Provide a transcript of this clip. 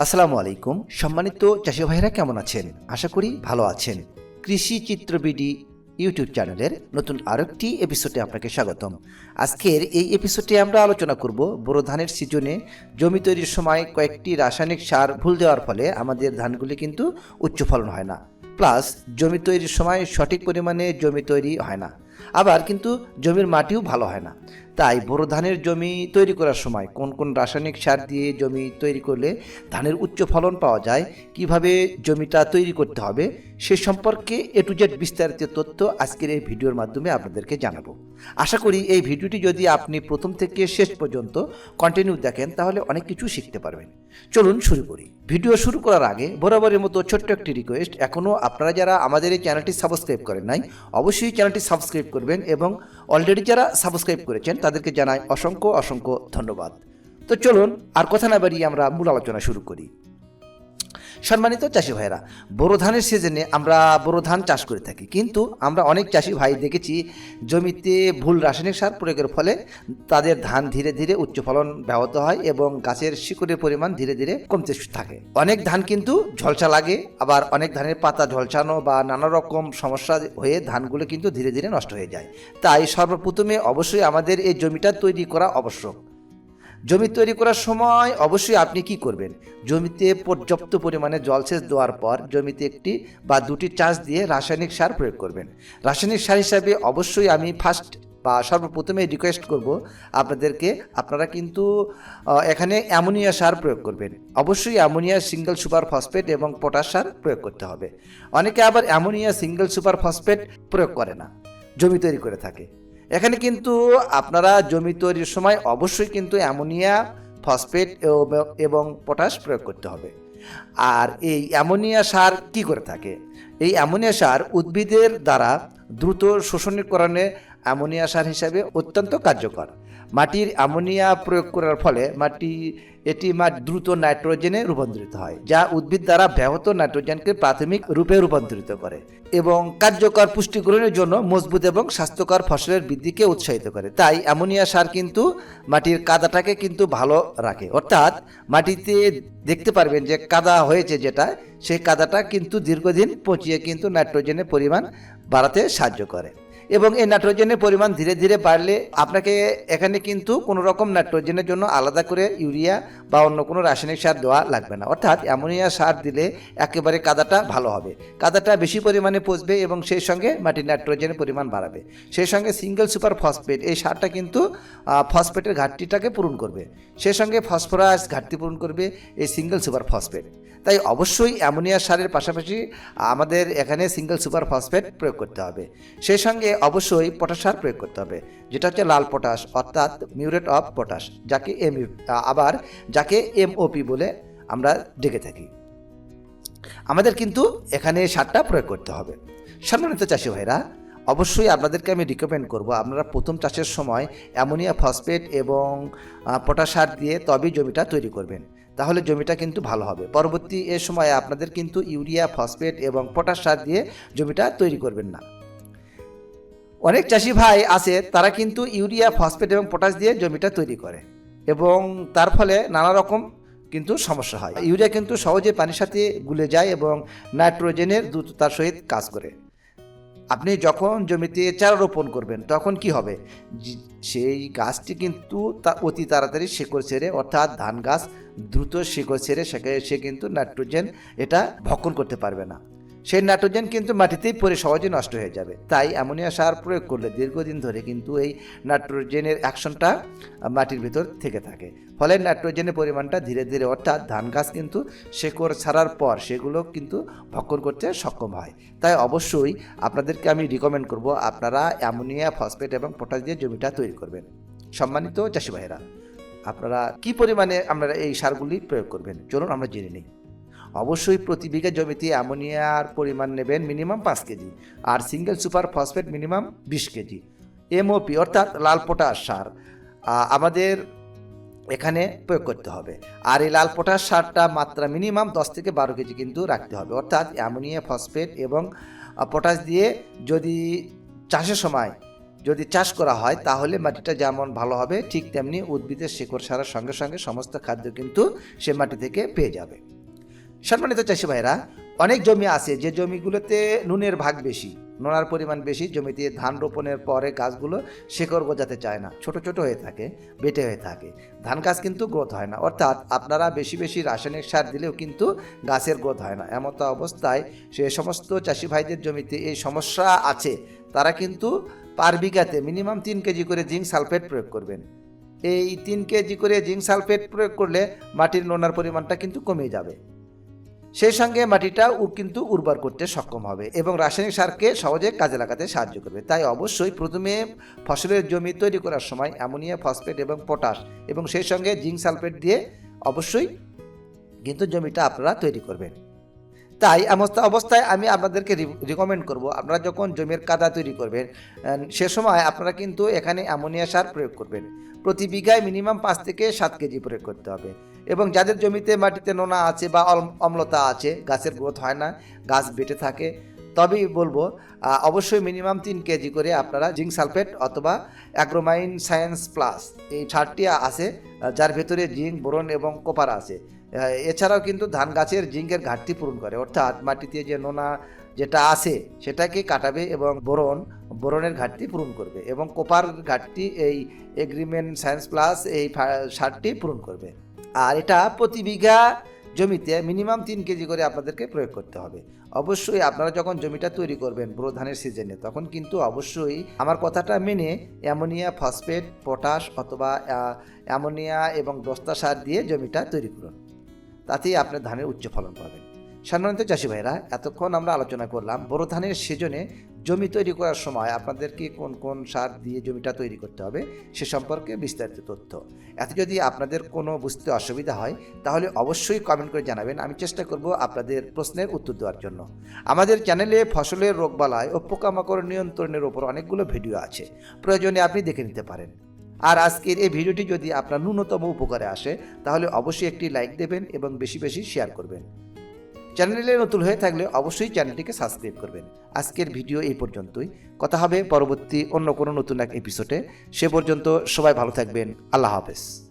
আসসালামু আলাইকুম। সম্মানিত চাষি ভাইরা কেমন আছেন? আশা করি ভালো আছেন। কৃষি চিত্রবিডি ইউটিউব চ্যানেলের নতুন আরেকটি এপিসোডে আপনাকে স্বাগতম। আজকের এই এপিসোডে আমরা আলোচনা করব বোরো ধানের সিজনে জমি তৈরির সময় কয়েকটি রাসায়নিক সার ভুল দেওয়ার ফলে আমাদের ধানগুলি কিন্তু উচ্চ ফলন হয় না। প্লাস জমি তৈরির সময় সঠিক পরিমাণে জমি তৈরি হয় না। আবার কিন্তু জমির মাটিও ভালো হয় না। তাই বোরো ধানের জমি তৈরি করার সময় কোন কোন রাসায়নিক সার দিয়ে জমি তৈরি করলে ধানের উচ্চ ফলন পাওয়া যায়, কীভাবে জমিটা তৈরি করতে হবে, সে সম্পর্কে এ টু জেড বিস্তারিত তথ্য আজকের এই ভিডিওর মাধ্যমে আপনাদেরকে জানাব। আশা করি এই ভিডিওটি যদি আপনি প্রথম থেকে শেষ পর্যন্ত কন্টিনিউ দেখেন, তাহলে অনেক কিছু শিখতে পারবেন। চলুন শুরু করি। ভিডিও শুরু করার আগে বরাবরের মতো ছোট্ট একটি রিকোয়েস্ট এখনও আপনারা যারা আমাদের এই চ্যানেলটি সাবস্ক্রাইব করেন নাই, অবশ্যই চ্যানেলটি সাবস্ক্রাইব করবেন এবং অলরেডি যারা সাবস্ক্রাইব করেছেন তাদেরকে জানাই অসংখ্য অসংখ্য ধন্যবাদ। তো চলুন আর কথা না বাড়িয়ে আমরা মূল আলোচনা শুরু করি। সম্মানিত চাষি ভাইরা বোরো ধানের সিজনে আমরা বোরো ধান চাষ করে থাকি। কিন্তু আমরা অনেক চাষি ভাই দেখেছি, জমিতে ভুল রাসায়নিক সার প্রয়োগের ফলে তাদের ধান ধীরে ধীরে উচ্চ ফলন ব্যাহত হয় এবং গাছের শিকড়ের পরিমাণ ধীরে ধীরে কমতে থাকে। অনেক ধান কিন্তু ঝলসা লাগে, আবার অনেক ধানের পাতা ঝলসানো বা নানা রকম সমস্যা হয়ে ধানগুলো কিন্তু ধীরে ধীরে নষ্ট হয়ে যায়। তাই সর্বপ্রথমে অবশ্যই আমাদের এই জমিটা তৈরি করা আবশ্যক। জমি তৈরি করার সময় অবশ্যই আপনি কি করবেন? জমিতে পর্যাপ্ত পরিমাণে জলসেচ দেওয়ার পর জমিতে একটি বা দুটি চাষ দিয়ে রাসায়নিক সার প্রয়োগ করবেন। রাসায়নিক সার হিসাবে অবশ্যই আমি ফার্স্ট বা সর্বপ্রথমে রিকোয়েস্ট করব আপনাদেরকে, আপনারা কিন্তু এখানে অ্যামোনিয়া সার প্রয়োগ করবেন। অবশ্যই অ্যামোনিয়া সিঙ্গেল সুপার ফসফেট এবং পটাশ সার প্রয়োগ করতে হবে। অনেকে আবার অ্যামোনিয়া সিঙ্গেল সুপার ফসফেট প্রয়োগ করে না, জমি তৈরি করে থাকে। এখানে কিন্তু আপনারা জমি তৈরির সময় অবশ্যই কিন্তু অ্যামোনিয়া, ফসফেট এব- পটাশ প্রয়োগ করতে হবে। আর এই অ্যামোনিয়া সার কি করে থাকে? এই অ্যামোনিয়া সার উদ্ভিদের দ্বারা দ্রুত শোষণীকরণে অ্যামোনিয়া সার হিসাবে অত্যন্ত কার্যকর। মাটির অ্যামোনিয়া প্রয়োগ করার ফলে মাটি, এটি মাঠ দ্রুত নাইট্রোজেনে রূপান্তরিত হয়, যা উদ্ভিদ দ্বারা ব্যাহত নাইট্রোজেনকে প্রাথমিক রূপে রূপান্তরিত করে এবং কার্যকর পুষ্টি গ্রহণের জন্য মজবুত এবং স্বাস্থ্যকর ফসলের বৃদ্ধিকে উৎসাহিত করে। তাই অ্যামোনিয়া সার কিন্তু মাটির কাদাটাকে কিন্তু ভালো রাখে। অর্থাৎ মাটিতে দেখতে পারবেন যে কাদা হয়েছে যেটা, সেই কাদাটা কিন্তু দীর্ঘদিন পচিয়ে কিন্তু নাইট্রোজেনের পরিমাণ বাড়াতে সাহায্য করে। এবং এই নাইট্রোজেনের পরিমাণ ধীরে ধীরে বাড়লে আপনাকে এখানে কিন্তু কোনো রকম নাইট্রোজেনের জন্য আলাদা করে ইউরিয়া বা অন্য কোনো রাসায়নিক সার দেওয়া লাগবে না। অর্থাৎ অ্যামোনিয়া সার দিলে একেবারে কাদাটা ভালো হবে। কাদাটা বেশি পরিমাণে পচবে এবং সেই সঙ্গে মাটির নাইট্রোজেনের পরিমাণ বাড়াবে। সেই সঙ্গে সিঙ্গেল সুপার ফসফেট, এই সারটা কিন্তু ফসফেটের ঘাটতিটাকে পূরণ করবে। সেই সঙ্গে ফসফরাস ঘাটতি পূরণ করবে এই সিঙ্গেল সুপার ফসফেট। তাই অবশ্যই অ্যামোনিয়া সারের পাশাপাশি আমাদের এখানে সিঙ্গেল সুপার ফসফেট প্রয়োগ করতে হবে। সেই সঙ্গে অবশ্যই পটাশ সার প্রয়োগ করতে হবে, যেটা হচ্ছে লাল পটাশ অর্থাৎ মিউরেট অফ পটাশ, যাকে এম আবার যাকে এমওপি বলে আমরা ডেকে থাকি। আমাদের কিন্তু এখানে সারটা প্রয়োগ করতে হবে। সম্মানিত চাষি ভাইরা, অবশ্যই আপনাদেরকে আমি রিকমেন্ড করব, আপনারা প্রথম চাষের সময় অ্যামোনিয়া ফসফেট এবং পটাশ সার দিয়ে তবেই জমিটা তৈরি করবেন। তাহলে জমিটা কিন্তু ভালো হবে। পরবর্তী এ সময়ে আপনাদের কিন্তু ইউরিয়া, ফসফেট এবং পটাশ সার দিয়ে জমিটা তৈরি করবেন না। অনেক চাষি ভাই আছে, তারা কিন্তু ইউরিয়া, ফসফেট এবং পটাশ দিয়ে জমিটা তৈরি করে এবং তার ফলে নানা রকম কিন্তু সমস্যা হয়। ইউরিয়া কিন্তু সহজে পানির সাথে গুলে যায় এবং নাইট্রোজেনের দ্রুততার সহিত কাজ করে। আপনি যখন জমিতে চারা রোপণ করবেন, তখন কি হবে? সেই গাছটি কিন্তু তা অতি তাড়াতাড়ি শেকড় ছেড়ে, অর্থাৎ ধান গাছ দ্রুত শেকড় ছেড়ে সে কিন্তু নাইট্রোজেন এটা ভক্ষণ করতে পারবে না। সেই নাইট্রোজেন কিন্তু মাটিতেই পড়ে সহজে নষ্ট হয়ে যাবে। তাই অ্যামোনিয়া সার প্রয়োগ করলে দীর্ঘদিন ধরে কিন্তু এই নাইট্রোজেনের অ্যাকশনটা মাটির ভিতর থেকে থাকে। ফলে নাইট্রোজেনের পরিমাণটা ধীরে ধীরে, অর্থাৎ ধান গাছ কিন্তু শেকড় ছাড়ার পর সেগুলো কিন্তু ভক্ষণ করতে সক্ষম হয়। তাই অবশ্যই আপনাদেরকে আমি রিকমেন্ড করব, আপনারা অ্যামোনিয়া, ফসফেট এবং পটাশ দিয়ে জমিটা তৈরি করবেন। সম্মানিত চাষি ভাইয়েরা, আপনারা কি পরিমাণে আপনারা এই সারগুলি প্রয়োগ করবেন? চলুন আমরা জেনে নিই। অবশ্যই প্রতি বিঘা জমিতে অ্যামোনিয়ার পরিমাণ নেবেন মিনিমাম পাঁচ কেজি আর সিঙ্গেল সুপার ফসফেট মিনিমাম বিশ কেজি। এমওপি অর্থাৎ লাল পটাশ সার আমাদের এখানে প্রয়োগ করতে হবে। আর এই লাল পটাশ সারটা মাত্রা মিনিমাম দশ থেকে বারো কেজি কিন্তু রাখতে হবে। অর্থাৎ অ্যামোনিয়া, ফসফেট এবং পটাশ দিয়ে যদি চাষের সময় যদি চাষ করা হয় তাহলে মাটিটা যেমন ভালো হবে ঠিক তেমনি উদ্ভিদের শিকড় সারার সঙ্গে সঙ্গে সমস্ত খাদ্য কিন্তু সে মাটি থেকে পেয়ে যাবে। সম্মানিত চাষি ভাইরা অনেক জমি আছে যে জমিগুলোতে নুনের ভাগ বেশি, নোনার পরিমাণ বেশি, জমিতে ধান রোপণের পরে গাছগুলো শেকড় গজাতে চায় না, ছোট ছোট হয়ে থাকে, বেটে হয়ে থাকে। ধান গাছ কিন্তু গ্রোথ হয় না, অর্থাৎ আপনারা বেশি বেশি রাসায়নিক সার দিলেও কিন্তু গাছের গ্রোথ হয় না। এমতো অবস্থায় সে সমস্ত চাষি ভাইদের জমিতে এই সমস্যা আছে, তারা কিন্তু পার বিঘাতে মিনিমাম তিন কেজি করে জিঙ্ক সালফেট প্রয়োগ করবেন। এই তিন কেজি করে জিঙ্ক সালফেট প্রয়োগ করলে মাটির নোনার পরিমাণটা কিন্তু কমে যাবে। সেই সঙ্গে মাটিটা কিন্তু উর্বর করতে সক্ষম হবে এবং রাসায়নিক সারকে সহজে কাজে লাগাতে সাহায্য করবে। তাই অবশ্যই প্রথমে ফসলের জমি তৈরি করার সময় অ্যামোনিয়া, ফসফেট এবং পটাশ এবং সেই সঙ্গে জিঙ্ক সালফেট দিয়ে অবশ্যই কিন্তু জমিটা আপনারা তৈরি করবেন। তাই এমস্ত অবস্থায় আমি আপনাদেরকে রিকমেন্ড করব, আপনারা যখন জমির কাদা তৈরি করবেন সে সময় আপনারা কিন্তু এখানে অ্যামোনিয়া সার প্রয়োগ করবেন। প্রতি বিঘায় মিনিমাম পাঁচ থেকে সাত কেজি প্রয়োগ করতে হবে। এবং যাদের জমিতে মাটিতে নোনা আছে বা অম্লতা আছে, গাছের গ্রোথ হয় না, গাছ বেটে থাকে, তবেই বলব অবশ্যই মিনিমাম তিন কেজি করে আপনারা জিঙ্ক সালফেট অথবা অ্যাগ্রোমাইন সায়েন্স প্লাস এই সারটি আছে যার ভেতরে জিঙ্ক, বোরন এবং কোপার আছে। এছাড়াও কিন্তু ধান গাছের জিঙ্কের ঘাটতি পূরণ করে, অর্থাৎ মাটিতে যে নোনা যেটা আছে সেটাকে কাটাবে এবং বোরন, বোরনের ঘাটতি পূরণ করবে এবং কোপার ঘাটতি এই এগ্রিমেন্ট সায়েন্স প্লাস এই সারটি পূরণ করবে। আর এটা প্রতি বিঘা জমিতে মিনিমাম তিন কেজি করে আপনাদেরকে প্রয়োগ করতে হবে। অবশ্যই আপনারা যখন জমিটা তৈরি করবেন বোরো ধানের সিজনে, তখন কিন্তু অবশ্যই আমার কথাটা মেনে অ্যামোনিয়া ফসফেট, পটাশ অথবা অ্যামোনিয়া এবং দস্তা সার দিয়ে জমিটা তৈরি করুন। তাতেই আপনার ধানের উচ্চ ফলন পাবেন। সাধারণত চাষি ভাইরা এতক্ষণ আমরা আলোচনা করলাম বোরো ধানের সিজনে জমি তৈরি করার সময় আপনাদেরকে কোন কোন সার দিয়ে জমিটা তৈরি করতে হবে সে সম্পর্কে বিস্তারিত তথ্য। এত যদি আপনাদের কোনো বুঝতে অসুবিধা হয়, তাহলে অবশ্যই কমেন্ট করে জানাবেন। আমি চেষ্টা করব আপনাদের প্রশ্নের উত্তর দেওয়ার জন্য। আমাদের চ্যানেলে ফসলের রোগবালাই ও পোকামাকড় নিয়ন্ত্রণের ওপর অনেকগুলো ভিডিও আছে। প্রয়োজনে আপনি দেখে নিতে পারেন। আর আজকের এই ভিডিওটি যদি আপনার ন্যূনতম উপকারে আসে, তাহলে অবশ্যই একটি লাইক দেবেন এবং বেশি বেশি শেয়ার করবেন। চ্যানেলে নতুন হয়ে থাকলে অবশ্যই চ্যানেলটিকে সাবস্ক্রাইব করবেন। আজকের ভিডিও এই পর্যন্তই। কথা হবে পরবর্তী অন্য কোনো নতুন এক এপিসোডে সে পর্যন্ত সবাই ভালো থাকবেন। আল্লাহ হাফেজ।